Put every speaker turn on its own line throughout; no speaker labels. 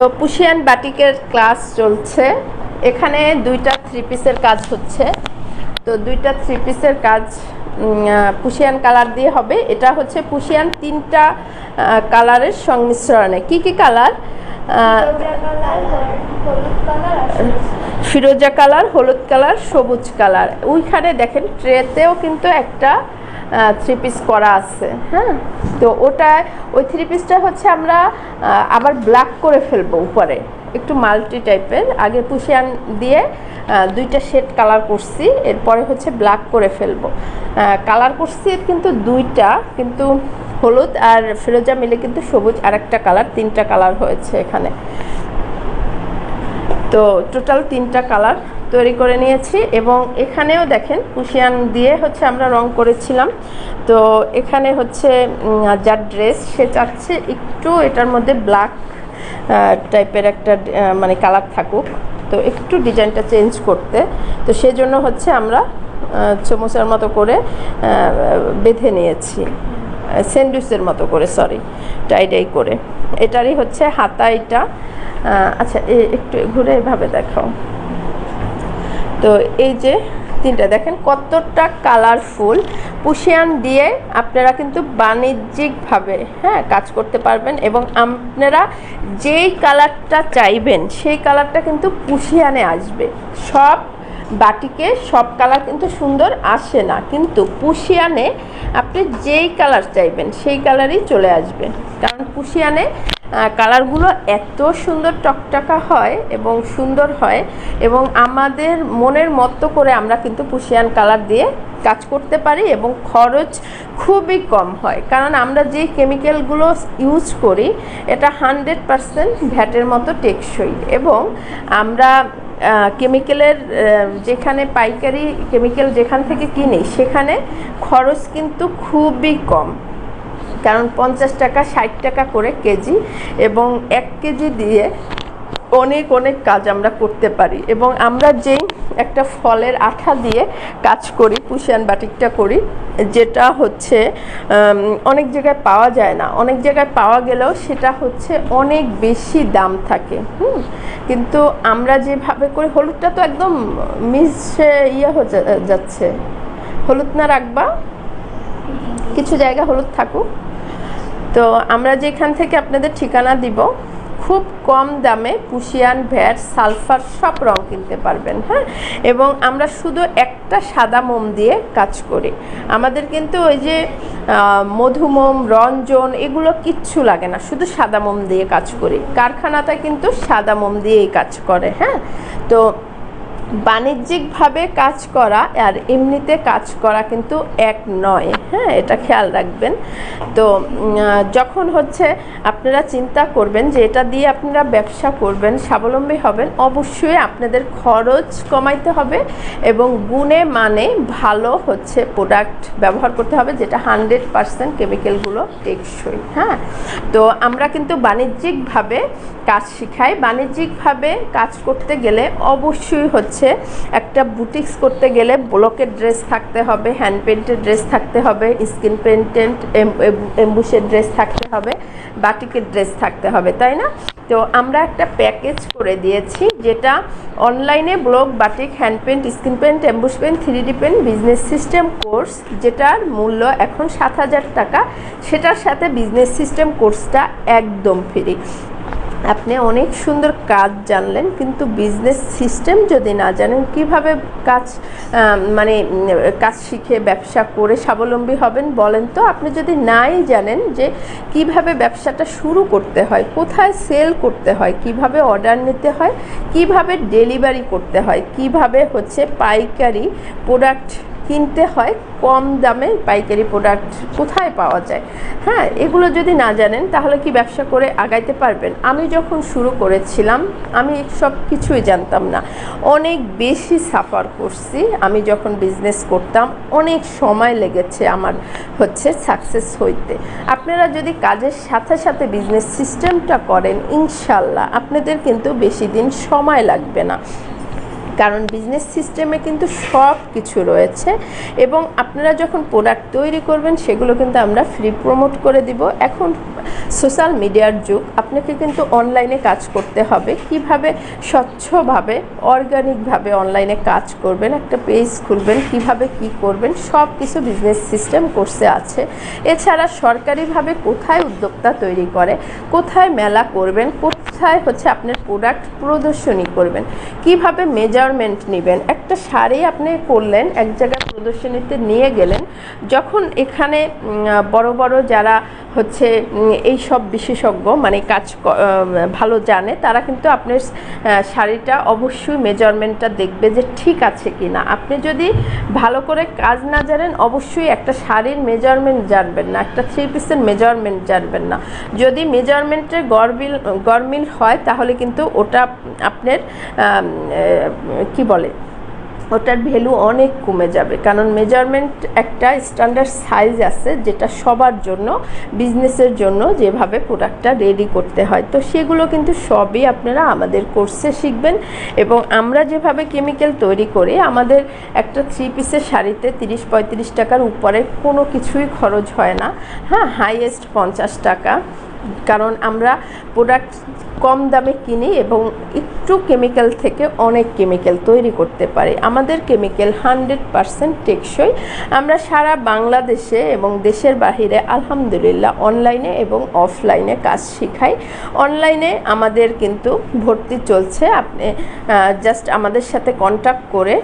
পুশিয়ান বাটিকের ক্লাস চলছে। এখানে দুইটা থ্রি পিসের কাজ হচ্ছে। তো দুইটা থ্রি পিসের কাজ পুশিয়ান কালার দিয়ে হবে। এটা হচ্ছে পুশিয়ান তিনটা কালারের সংমিশ্রণে। কি কি কালার ফিরোজা কালার হলুদ কালার সবুজ কালার ওইখানে দেখেন ট্রেতেও কিন্তু একটা থ্রি পিস করা আছে। হ্যাঁ। তো ওটা ওই থ্রি পিসটা হচ্ছে আমরা আবার ব্ল্যাক করে ফেলব উপরে। একটু মাল্টি টাইপের আগে পুষিয়ান দিয়ে দুইটা শেড কালার করছি এরপরে হচ্ছে ব্ল্যাক করে ফেলব। কালার করছি কিন্তু দুইটা কিন্তু হলুদ আর ফিরোজা মিলে কিন্তু সবুজ আর একটা কালার তিনটা কালার হয়েছে এখানে। তো টোটাল তিনটা কালার তৈরি করে নিয়েছি এবং এখানেও দেখেন কুশিয়ান দিয়ে হচ্ছে আমরা রং করেছিলাম। তো এখানে হচ্ছে যার ড্রেস সে চাচ্ছে একটু এটার মধ্যে ব্ল্যাক টাইপের একটা মানে কালার থাকুক। তো একটু ডিজাইনটা চেঞ্জ করতে। তো সেজন্য হচ্ছে আমরা চমচার মতো করে বেঁধে নিয়েছি। স্যান্ডউইচের মতো করে, সরি টাইডাই করে। এটারই হচ্ছে হাতা এটা। আচ্ছা একটু ঘুরে এভাবে দেখাও। তো এই যে তিনটা, দেখেন কতটা কালারফুল পুশিয়ান দিয়ে আপনারা কিন্তু বাণিজ্যিকভাবে হ্যাঁ কাজ করতে পারবেন এবং আপনারা যেই কালারটা চাইবেন, সেই কালারটা কিন্তু পুশিয়ানে আসবে। সব বাটিকে সব কালার কিন্তু সুন্দর আসে না। কিন্তু পুশিয়ানে আপনি যেই কালার চাইবেন সেই কালারই চলে আসবে। কারণ পুশিয়ানে আহ, কালারগুলো এত সুন্দর টকটকা হয় এবং সুন্দর হয় এবং আমাদের মনের মতো করে আমরা কিন্তু পুশিয়ান কালার দিয়ে কাজ করতে পারি এবং খরচ খুবই কম হয়। কারণ আমরা যে কেমিক্যালগুলো ইউজ করি এটা হান্ড্রেড পারসেন্ট ভ্যাটের মতো টেকসই এবং আমরা কেমিক্যালের যেখানে পাইকারি কেমিক্যাল যেখান থেকে কিনি, সেখানে খরচ কিন্তু খুবই কম। কারণ পঞ্চাশ টাকা, ষাট টাকা করে কেজি এবং এক কেজি দিয়ে অনেক অনেক কাজ আমরা করতে পারি এবং আমরা যেই একটা ফলের আঠা দিয়ে কাজ করি পুষিয়ান বাটিকটা করি, যেটা হচ্ছে অনেক জায়গায় পাওয়া যায় না। অনেক জায়গায় পাওয়া গেলেও সেটা হচ্ছে অনেক বেশি দাম থাকে, হুম? কিন্তু আমরা যেভাবে করি, হলুদটা তো একদম মিশে ইয়ে হয়ে যাচ্ছে। হলুদ না রাখবা। কিছু জায়গা হলুদ থাকুক। তো আমরা যেখান থেকে আপনাদের ঠিকানা দিব খুব কম দামে পুশিয়ান ভ্যাট, সালফার সব রং কিনতে পারবেন হ্যাঁ? এবং আমরা শুধু একটা সাদা মোম দিয়ে কাজ করি। আমাদের কিন্তু ওই যে মধুমোম, রঞ্জন এগুলো কিচ্ছু লাগে না, শুধু সাদা মোম দিয়ে কাজ করি। কারখানাটা কিন্তু সাদা মোম দিয়েই কাজ করে হ্যাঁ? তো বাণিজ্যিকভাবে কাজ করা আর এমনিতে কাজ করা কিন্তু এক নয়। হ্যাঁ এটা খেয়াল রাখবেন। তো যখন হচ্ছে আপনারা চিন্তা করবেন যে এটা দিয়ে আপনারা ব্যবসা করবেন, স্বাবলম্বী হবেন, অবশ্যই আপনাদের খরচ কমাইতে হবে এবং গুণে মানে ভালো হচ্ছে প্রোডাক্ট ব্যবহার করতে হবে যেটা হান্ড্রেড পারসেন্ট কেমিক্যালগুলো টেকসই। হ্যাঁ তো আমরা কিন্তু বাণিজ্যিকভাবে কাজ শিখাই। বাণিজ্যিকভাবে কাজ করতে গেলে অবশ্যই হচ্ছে একটা বুটিক্স করতে গেলে ব্লকের ড্রেস থাকতে হবে, হ্যান্ড পেন্টের ড্রেস থাকতে হবে, স্কিন পেন্টেন্ট এম্বুসের ড্রেস থাকতে হবে, বাটিকের ড্রেস থাকতে হবে, তাই না? তো আমরা একটা প্যাকেজ করে দিয়েছি যেটা অনলাইনে block, batik, hand paint screen paint emboss paint three D paint business system course যেটার মূল্য এখন সাত হাজার টাকা, সেটার সাথে বিজনেস সিস্টেম কোর্সটা একদম ফ্রি। আপনি অনেক সুন্দর কাজ জানলেন, কিন্তু বিজনেস সিস্টেম যদি না জানেন, কীভাবে কাজ মানে কাজ শিখে ব্যবসা করে স্বাবলম্বী হবেন বলেন তো? আপনি যদি নাই জানেন যে কীভাবে ব্যবসাটা শুরু করতে হয়, কোথায় সেল করতে হয়, কীভাবে অর্ডার নিতে হয়, কীভাবে ডেলিভারি করতে হয়, কীভাবে হচ্ছে পাইকারি প্রোডাক্ট কিনতে হয় কম দামে পাইকারি প্রোডাক্ট কোথায় পাওয়া যায়। হ্যাঁ এগুলো যদি না জানেন তাহলে কি ব্যবসা করে আগাইতে পারবেন? আমি যখন শুরু করেছিলাম, আমি সব কিছুই জানতাম না। অনেক বেশি সাফার করছি। আমি যখন বিজনেস করতাম, অনেক সময় লেগেছে আমার হচ্ছে সাকসেস হইতে। আপনারা যদি কাজের সাথে সাথে বিজনেস সিস্টেমটা করেন, ইনশাল্লাহ আপনাদের কিন্তু বেশি দিন সময় লাগবে না। কারণ বিজনেস সিস্টেমে কিন্তু সব কিছু রয়েছে এবং আপনারা যখন প্রোডাক্ট তৈরি করবেন, সেগুলো কিন্তু আমরা ফ্রি প্রমোট করে দিব। এখন সোশ্যাল মিডিয়ার যুগ, আপনাকে কিন্তু অনলাইনে কাজ করতে হবে। কীভাবে স্বচ্ছভাবে অর্গানিকভাবে অনলাইনে কাজ করবেন, একটা পেজ খুলবেন, কীভাবে কি করবেন সব কিছু বিজনেস সিস্টেম কোর্সে আছে। এছাড়া সরকারিভাবে কোথায় উদ্যোক্তা তৈরি করে, কোথায় মেলা করবেন, কোথায় হচ্ছে আপনার প্রোডাক্ট প্রদর্শনী করবেন, কীভাবে মেজারমেন্ট নেবেন। একটা শাড়ি আপনি করলেন এক জায়গায় প্রদর্শনীতে নিয়ে গেলেন, যখন এখানে বড় বড় যারা হচ্ছে এই সব বিশেষজ্ঞ মানে কাজ ভালো জানে, তারা কিন্তু আপনার শাড়িটা অবশ্যই মেজারমেন্টটা দেখবে যে ঠিক আছে কি না আপনি যদি ভালো করে কাজ না জানেন, অবশ্যই একটা শাড়ির মেজারমেন্ট জানবেন না, একটা থ্রি পিসের মেজারমেন্ট জানবেন না। যদি মেজারমেন্টের গরমিল গরমিল হয়, তাহলে কিন্তু ওটা আপনার কি বলে ওটার ভ্যালু অনেক কমে যাবে। কারণ মেজারমেন্ট একটা স্ট্যান্ডার্ড সাইজ আছে যেটা সবার জন্য বিজনেসের জন্য যেভাবে প্রোডাক্টটা রেডি করতে হয়। তো সেগুলো কিন্তু সবই আপনারা আমাদের কোর্সে শিখবেন এবং আমরা যেভাবে কেমিক্যাল তৈরি করি, আমাদের একটা থ্রি পিসের শাড়িতে তিরিশ পঁয়ত্রিশ টাকার উপরে কোনো কিছুই খরচ হয় না। হ্যাঁ হাইয়েস্ট পঞ্চাশ টাকা। কারণ আমরা প্রোডাক্ট কম দামে কিনি এবং একটু কেমিক্যাল থেকে অনেক কেমিক্যাল তৈরি করতে পারি। আমাদের কেমিক্যাল হান্ড্রেড পারসেন্ট টেকসই। আমরা সারা বাংলাদেশে এবং দেশের বাহিরে আলহামদুলিল্লাহ অনলাইনে এবং অফলাইনে কাজ শিখাই। অনলাইনে আমাদের কিন্তু ভর্তি চলছে। আপনি জাস্ট আমাদের সাথে কন্ট্যাক্ট করে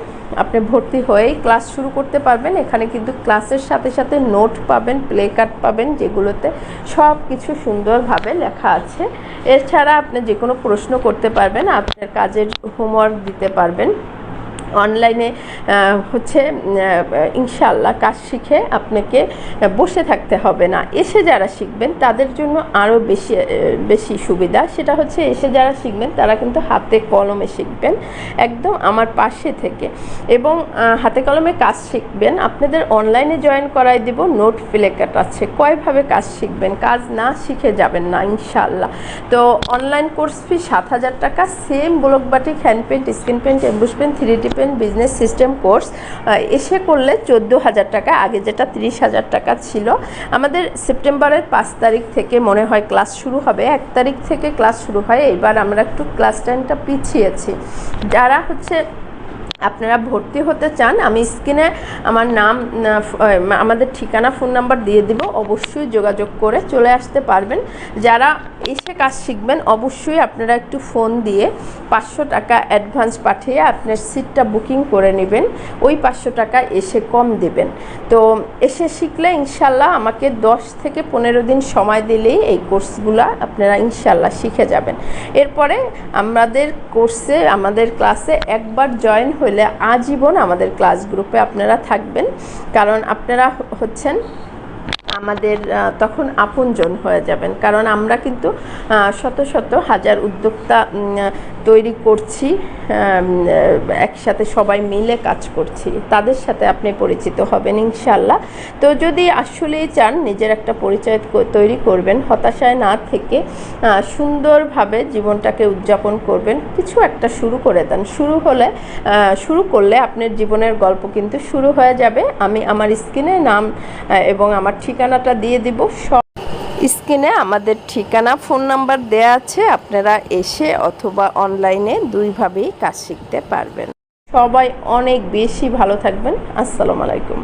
আপনি ভর্তি হয়েই ক্লাস শুরু করতে পারবেন। এখানে কিন্তু ক্লাসের সাথে সাথে নোট পাবেন, প্লে কার্ড পাবেন, যেগুলোতে সব কিছু সুন্দরভাবে লেখা আছে। এছাড়া আপনি যে কোনো প্রশ্ন করতে পারবেন, আপনার কাজের হোমওয়ার্ক দিতে পারবেন। অনলাইনে হচ্ছে ইনশাল্লাহ কাজ শিখে আপনাকে বসে থাকতে হবে না। এসে যারা শিখবেন, তাদের জন্য আরও বেশি বেশি সুবিধা। সেটা হচ্ছে, এসে যারা শিখবেন, তারা কিন্তু হাতে কলমে শিখবেন, একদম আমার পাশে থেকে। এবং হাতে কলমে কাজ শিখবেন, আপনাদের অনলাইনে জয়েন করাই দেব, নোট প্লেকার্ড আছে। কয়ভাবে কাজ শিখবেন? কাজ না শিখে যাবেন না ইনশাল্লাহ তো অনলাইন কোর্স ফি সাত হাজার টাকা, same block batik hand paint screen paint emboss paint three D paint business system course এসে করলে চোদ্দ হাজার টাকা, আগে যেটা তিরিশ হাজার টাকা ছিল। আমাদের সেপ্টেম্বরের পাঁচ তারিখ থেকে মনে হয় ক্লাস শুরু হবে। এক তারিখ থেকে ক্লাস শুরু হয়। এবার আমরা একটু ক্লাস টাইমটা পিছিয়েছি। যারা হচ্ছে আপনারা ভর্তি হতে চান, আমি স্ক্রিনে আমার নাম আমাদের ঠিকানা, ফোন নাম্বার দিয়ে দিব, অবশ্যই যোগাযোগ করে চলে আসতে পারবেন। যারা এসে কাজ শিখবেন, অবশ্যই আপনারা একটু ফোন দিয়ে পাঁচশো টাকা অ্যাডভান্স পাঠিয়ে আপনার সিটটা বুকিং করে নেবেন, ওই পাঁচশো টাকা এসে কম দেবেন। তো এসে শিখলে ইনশাল্লাহ আমাকে দশ থেকে পনেরো দিন সময় দিলেই এই কোর্সগুলো আপনারা ইনশাল্লাহ শিখে যাবেন। এরপরে আমাদের কোর্সে, আমাদের ক্লাসে একবার জয়েন হলে আজীবন আমাদের ক্লাস গ্রুপে আপনারা থাকবেন। কারণ আপনারা হচ্ছেন আমাদের তখন আপনজন হয়ে যাবেন। কারণ আমরা কিন্তু শত শত হাজার উদ্যোক্তা তৈরি করছি একসাথে সবাই মিলে কাজ করছি। তাদের সাথে আপনি পরিচিত হবেন ইনশাল্লাহ তো যদি আসলেই চান নিজের একটা পরিচয় তৈরি করবেন, হতাশায় না থেকে সুন্দরভাবে জীবনটাকে উদযাপন করবেন, কিছু একটা শুরু করে দেন। শুরু হলে শুরু করলে আপনার জীবনের গল্প কিন্তু শুরু হয়ে যাবে। আমি আমার স্ক্রিনে নাম এবং আমার ঠিকানাটা দিয়ে দিব। সব স্ক্রিনে আমাদের ঠিকানা, ফোন নাম্বার দেয়া আছে। আপনারা এসে অথবা অনলাইনে দুইভাবেই কাজ শিখতে পারবেন। সবাই অনেক বেশি ভালো থাকবেন। আসসালামু আলাইকুম।